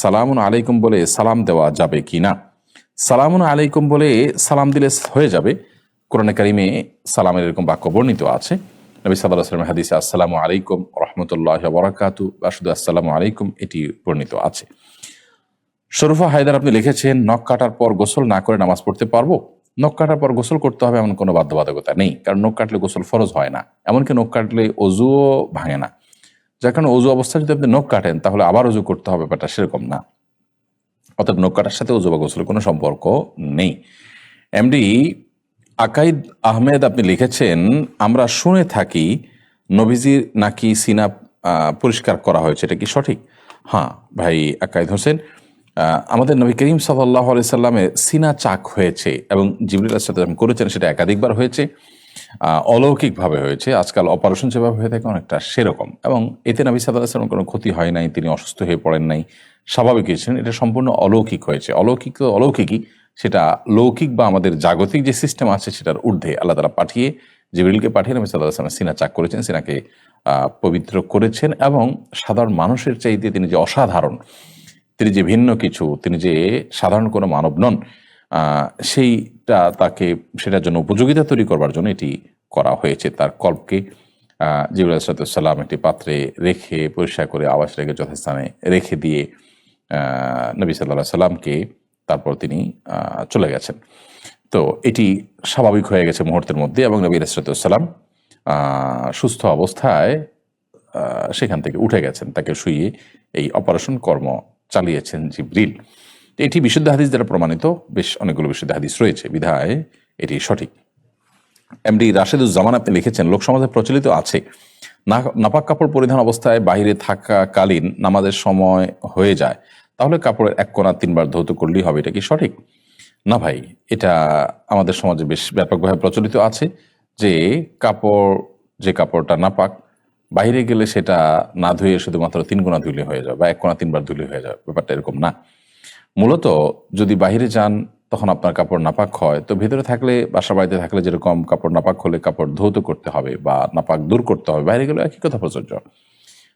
সালামুন আলাইকুম বলে সালাম দেওয়া যাবে কি না? সালামুন আলাইকুম বলে সালাম দিলে হয়ে যাবে। কোরআনে কারিমে সালামের এরকম বাক্য বর্ণিত আছে। নবী সাল্লাম হাদিসে আসসালামু আলাইকুম রহমতুল্লাহ বরাকাতু বা শুধু আসসালামু আলাইকুম এটি বর্ণিত আছে। শরুফা হায়দার আপনি লিখেছেন, নখ কাটার পর গোসল না করে নামাজ পড়তে পারব? নখ কাটার পর গোসল করতে হবে এমন কোনো বাধ্যবাধকতা নেই, কারণ নখ কাটলে গোসল ফরজ হয় না। এমনকি নখ কাটলে অজুও ভাঙে না। যার কারণে অজু অবস্থায় যদি আপনি নখ কাটেন, তাহলে আবার অজু করতে হবে, ব্যাপারটা সেরকম না। অর্থাৎ নখ কাটার সাথে অজু বা গোসলের কোনো সম্পর্ক নেই। এমডি আকাইদ আহমেদ আপনি লিখেছেন, আমরা শুনে থাকি নবীজির নাকি সিনা পরিষ্কার করা হয়েছে। এটা কি সঠিক? হ্যাঁ ভাই আকাইদ হোসেন আমাদের নবী করিম সাল্লাহ সাল্লামের সিনা চাক হয়েছে এবং জিবরুল সাথে করেছেন, সেটা একাধিকবার হয়েছে। অলৌকিকভাবে হয়েছে। আজকাল অপারেশন যেভাবে হয়ে থাকে অনেকটা সেরকম। এবং এতে নবী সাল্লাম কোনো ক্ষতি হয় নাই, তিনি অসুস্থ হয়ে পড়েন নাই। স্বাভাবিক হয়েছেন এটা সম্পূর্ণ অলৌকিক হয়েছে। অলৌকিক তো অলৌকিকই। সেটা লৌকিক বা আমাদের জাগতিক যে সিস্টেম আছে সেটার ঊর্ধ্বে আল্লাহ তালা পাঠিয়ে জিবরিলকে পাঠিয়ে নবী সাল্লাহ সিনা চাক করেছেন, সিনাকে পবিত্র করেছেন এবং সাধারণ মানুষের চাইতে তিনি যে অসাধারণ, তিনি যে ভিন্ন কিছু, তিনি যে সাধারণ কোনো মানব নন সেইটা তাকে সেটার জন্য উপযোগিতা তৈরি করবার জন্য এটি করা হয়েছে। তার কল্পকে জিবুল সালাম একটি পাত্রে রেখে, পরিষ্কার করে আবাস রেখে যথাস্থানে রেখে দিয়ে নবী সাল্লাহ সাল্লামকে তারপর তিনি চলে গেছেন। তো এটি স্বাভাবিক হয়ে গেছে মুহূর্তের মধ্যে এবং নবী রাসরাতাম সুস্থ অবস্থায় সেখান থেকে উঠে গেছেন। তাকে শুয়ে এই অপারেশন কর্ম চালিয়েছেন জিব্রিল। এটি বিশুদ্ধ হাদিস দ্বারা প্রমাণিত। বেশ অনেকগুলো বিশুদ্ধ হাদিস রয়েছে। বিধায় এটি সঠিক। এমডি রাশেদুজ্জামান আপনি লিখেছেন লোকসমাজে প্রচলিত আছে। নাপাক কাপড় পরিধান অবস্থায় বাইরে থাকাকালীন নামাজের সময় হয়ে যায়। তাহলে কাপড়ের এক কোণা তিনবার ধৌত করলেই হবে। এটা কি সঠিক? না ভাই, এটা আমাদের সমাজে বেশ ব্যাপকভাবে প্রচলিত আছে যে কাপড়, যে কাপড়টা নাপাক বাইরে গেলে সেটা না ধুয়ে শুধুমাত্র তিন কোণা ধুলে হয়ে যাবে বা এক কোণা তিনবার ধুলে হয়ে যাবে ব্যাপারটা এরকম না। মূলত যদি বাইরে যান, তখন আপনার কাপড় নাপাক হয়। তো ভেতরে থাকলে বাসা বাড়িতে থাকলে যেরকম কাপড় নাপাক হলে কাপড় ধৌত করতে হবে বা নাপাক দূর করতে হবে। বাইরে গেলে একই কথা প্রযোজ্য।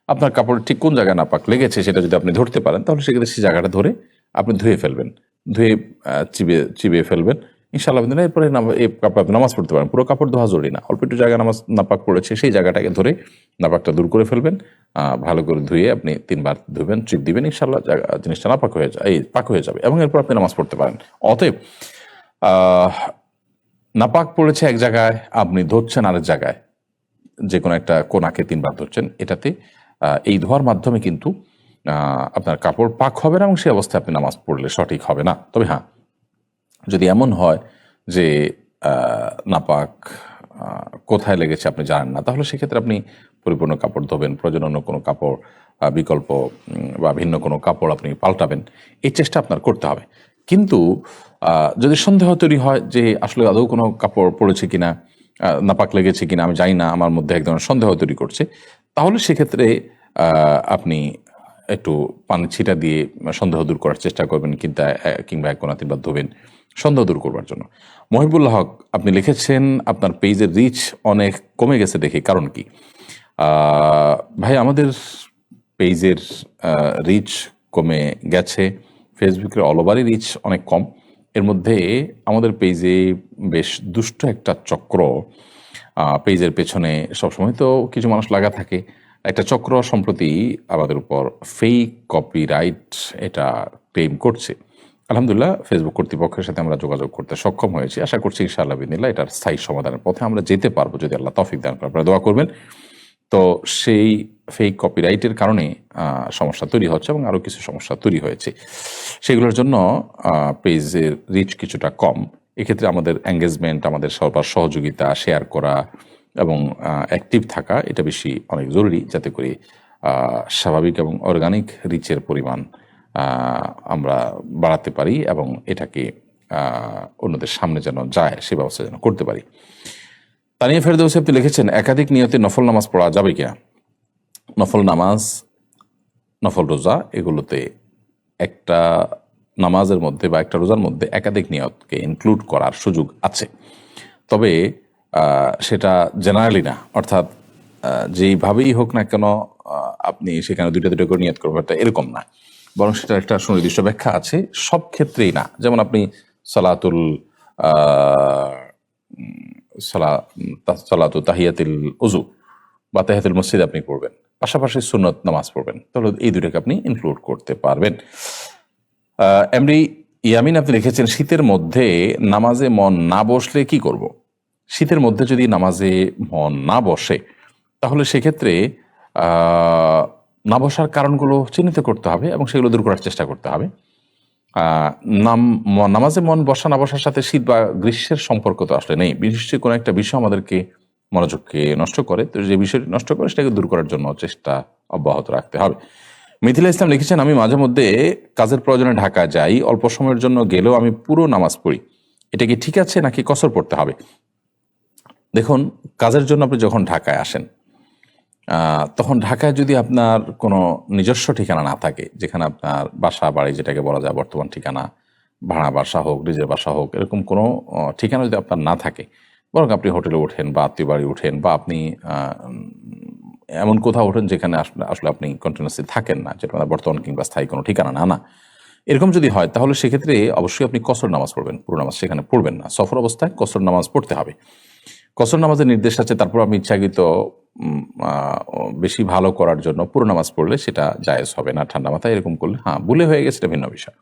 আপনার কাপড় ঠিক কোন জায়গায় নাপাক লেগেছে সেটা যদি আপনি ধরতে পারেন, তাহলে সেক্ষেত্রে সেই জায়গাটা ধরে আপনি ধুয়ে ফেলবেন। ধুয়ে চিবে চিবিয়ে ফেলবেন। ইনশাআল্লাহ আপনি এরপরে এই কাপড় আপনি নামাজ পড়তে পারেন। পুরো কাপড় ধোয়া জরুরি না। অল্প একটু জায়গায় নামাজ নাপাক পড়েছে, সেই জায়গাটাকে ধরে নাপাকটা দূর করে ফেলবেন। ভালো করে ধুয়ে আপনি তিনবার ধুবেন চিপ দিবেন ইনশাল্লাহ জিনিসটা নাপাক হয়ে যায়, এই পাক হয়ে যাবে এবং এরপর আপনি নামাজ পড়তে পারেন। অতএব নাপাক পড়েছে এক জায়গায়, আপনি ধরছেন আরেক জায়গায় যে কোনো একটা কোনাকে তিনবার ধরছেন, এটাতে এই ধোয়ার মাধ্যমে কিন্তু আপনার কাপড় পাক হবে না এবং সেই অবস্থায় আপনি নামাজ পড়লে সঠিক হবে না। তবে হ্যাঁ যদি এমন হয় যে নাপাক কোথায় লেগেছে আপনি জানেন না, তাহলে সেক্ষেত্রে আপনি পরিপূর্ণ কাপড় ধোবেন প্রয়োজন অন্য কোনো কাপড় বিকল্প বা ভিন্ন কোনো কাপড় আপনি পাল্টাবেন, এই চেষ্টা আপনার করতে হবে। কিন্তু যদি সন্দেহ তৈরি হয় যে আসলে আদৌ কোনো কাপড় পড়েছে কিনা নাপাক লেগেছে কিনা, আমি জানি না, আমার মধ্যে এক ধরনের সন্দেহ তৈরি করছে, তাহলে সেক্ষেত্রে আপনি একটু পানি ছিটা দিয়ে সন্দেহ দূর করার চেষ্টা করবেন কিন্তু কিংবা এক কোনা তিনবার ধোবেন, সন্দেহ দূর করবার জন্য। মহিবুল্লাহ হক, আপনি লিখেছেন, আপনার পেজের রিচ অনেক কমে গেছে দেখে, কারণ কি? ভাই, আমাদের পেজের রিচ কমে গেছে। ফেসবুকের অলওভারই রিচ অনেক কম। এর মধ্যে আমাদের পেজে বেশ দুষ্ট একটা চক্র পেজের পেছনে সবসময় তো কিছু মানুষ লাগা থাকে। একটা চক্র সম্প্রতি আমাদের উপর ফেক কপিরাইট এটা ক্লেম করছে। আলহামদুলিল্লাহ ফেসবুক কর্তৃপক্ষের সাথে আমরা যোগাযোগ করতে সক্ষম হয়েছি। আশা করছি ইনশাআল্লাহ বিদিল্লা এটার স্থায়ী সমাধানের পথে আমরা যেতে পারব। যদি আল্লাহ তফিক দান করেন আপনারা দোয়া করবেন। তো সেই ফেক কপিরাইটের কারণে সমস্যা তৈরি হচ্ছে এবং আরও কিছু সমস্যা তৈরি হয়েছে। সেগুলোর জন্য পেজের রিচ কিছুটা কম। এক্ষেত্রে আমাদের এঙ্গেজমেন্ট আমাদের সবার সহযোগিতা শেয়ার করা এবং অ্যাক্টিভ থাকা, এটা বেশি অনেক জরুরি যাতে করে স্বাভাবিক এবং অর্গানিক রিচের পরিমাণ আমরা বাড়াতে পারি এবং এটাকে অন্যদের সামনে যেন যায়, সে ব্যবস্থা যেন করতে পারি। তানিয়া ফেরদৌসি, আপনি লিখেছেন, একাধিক নিয়তে নফল নামাজ পড়া যাবে কিনা নফল নামাজ, নফল রোজা, এগুলোতে একটা নামাজের মধ্যে বা একটা রোজার মধ্যে একাধিক নিয়তকে ইনক্লুড করার সুযোগ আছে। তবে সেটা জেনারেলি না। অর্থাৎ যেইভাবেই হোক না কেন আপনি সেখানে দুইটা দুটো করে নিয়ত করবেন এরকম না। বরং সেটার একটা সুনির্দিষ্ট ব্যাখ্যা আছে। সব ক্ষেত্রেই না। যেমন আপনি সালাতুল সালাতু তাহিয়াতিল উজু বা তাহিয়াতুল মসজিদ আপনি পড়বেন। পাশাপাশি সুন্নত নামাজ পড়বেন। তাহলে এই দুটাকে আপনি ইনক্লুড করতে পারবেন। এমনি ইয়ামিন আপনি লিখেছেন, শীতের মধ্যে নামাজে মন না বসলে কি করব? শীতের মধ্যে যদি নামাজে মন না বসে, তাহলে সেক্ষেত্রে না বসার কারণগুলো চিহ্নিত করতে হবে এবং সেগুলো দূর করার চেষ্টা করতে হবে। নাম নামাজে মন বসা না বসার সাথে শীত বা গ্রীষ্মের সম্পর্ক তো আসলে নেই। বিশেষ কোনো একটা বিষয় আমাদেরকে মনোযোগকে নষ্ট করে, তো যে বিষয়টি নষ্ট করে সেটাকে দূর করার জন্য চেষ্টা অব্যাহত রাখতে হবে। মিথিলা ইসলাম লিখেছেন, আমি মাঝে মধ্যে কাজের প্রয়োজনে ঢাকা যাই, অল্প সময়ের জন্য গেলেও আমি পুরো নামাজ পড়ি। এটা কি ঠিক আছে নাকি কসর পড়তে হবে? দেখুন, কাজের জন্য আপনি যখন ঢাকায় আসেন তখন ঢাকায় যদি আপনার কোনো নিজস্ব ঠিকানা না থাকে, যেখানে আপনার বাসা, বাড়ি যেটাকে বলা যায়, বর্তমান ঠিকানা, ভাড়া বাসা হোক, নিজের বাসা হোক, এরকম কোনো ঠিকানা যদি আপনার না থাকে, বরং আপনি হোটেলে ওঠেন বা আত্মীয় বাড়ি ওঠেন বা আপনি এমন কোথাও ওঠেন যেখানে আসলে আপনি কন্টিনিউসলি থাকেন না, যেটা আপনার বর্তমান কিংবা স্থায়ী কোনো ঠিকানা না না। এরকম যদি হয়, তাহলে সেক্ষেত্রে অবশ্যই আপনি কসর নামাজ পড়বেন, পুরো নামাজ সেখানে পড়বেন না। সফর অবস্থায় কসর নামাজ পড়তে হবে। কসর নামাজের নির্দেশ আছে, তারপর আপনি ইচ্ছাকৃত বেশি ভালো করার জন্য পুরো নামাজ পড়লে সেটা জায়েজ হবে না, ঠান্ডা মাথায় এরকম করলে হ্যাঁ ভুলে হয়ে গেছে এটা ভিন্ন বিষয়।